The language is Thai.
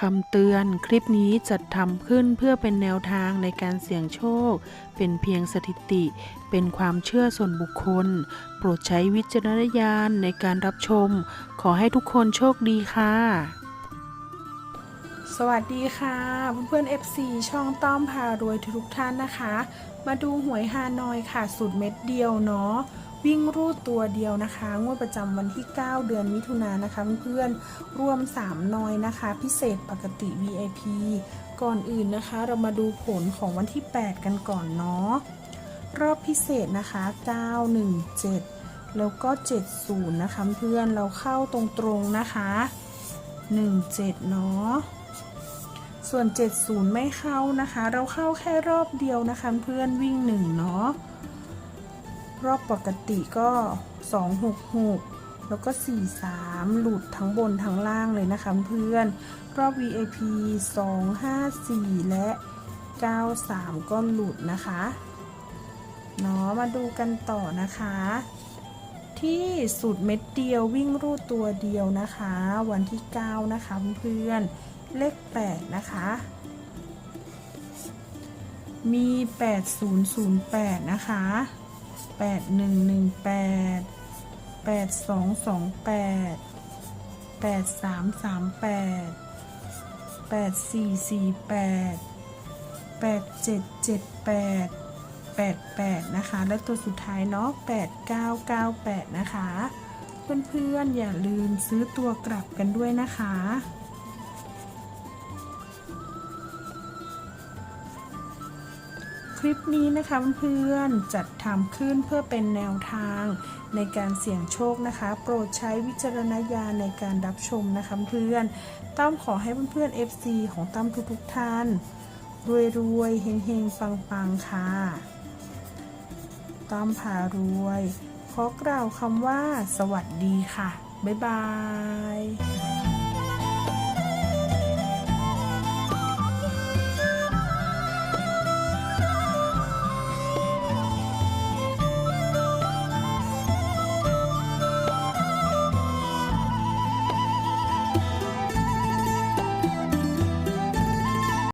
คำเตือนคลิปนี้จัดทำขึ้นเพื่อเป็นแนวทางในการเสี่ยงโชค เป็นเพียงสถิติ เป็นความเชื่อส่วนบุคคล โปรดใช้วิจารณญาณในการรับชม ขอให้ทุกคนโชคดีค่ะ สวัสดีค่ะ เพื่อนๆ FC ช่องต้อมพารวยทุกท่านนะคะ มาดูหวยฮานอยค่ะ สูตรเม็ดเดียวเนาะ วิ่งรูดตัวเดียวนะคะ งวดประจำวันที่ 9 เดือนมิถุนายนนะคะเพื่อนๆรวม 3 นอยนะคะ พิเศษปกติ VIP ก่อนอื่นนะคะ เรามาดูผลของวันที่ 8 กันก่อนเนาะรอบพิเศษนะคะ 917 แล้วก็ 70 นะคะเพื่อนเราเข้าตรงๆนะคะ 17 เนาะส่วน 70 ไม่เข้านะคะ เราเข้าแค่รอบเดียวนะคะเพื่อนวิ่ง 1 เนาะ รอบปกติก็ 266 แล้วก็ 43 หลุดทั้งบนทั้งล่างเลยนะคะเพื่อน รอบ VIP 254 และ 93 ก็หลุดนะคะเนาะมาดูกันต่อนะคะ ที่สุดเม็ดเดียววิ่งรูดตัวเดียวนะคะ วันที่ 9 นะคะเพื่อน เลข 8 นะคะมี 8008 นะคะ 8118 8228 8338 8448 8778 88นะคะ และตัวสุดท้ายเนาะ8998นะคะ เพื่อนๆ อย่าลืมซื้อตัวกลับกันด้วยนะคะ คลิปนี้นะคะเพื่อนๆจัดทำขึ้นเพื่อเป็นแนวทางในการเสี่ยงโชคนะคะ โปรดใช้วิจารณญาณในการรับชมนะคะเพื่อนต้อมขอให้เพื่อนๆ FC ของตั้มทุกๆท่านรวยๆเฮงๆปังๆ ค่ะต้อมพารวยขอกล่าวคำว่า สวัสดีค่ะ บ๊ายบาย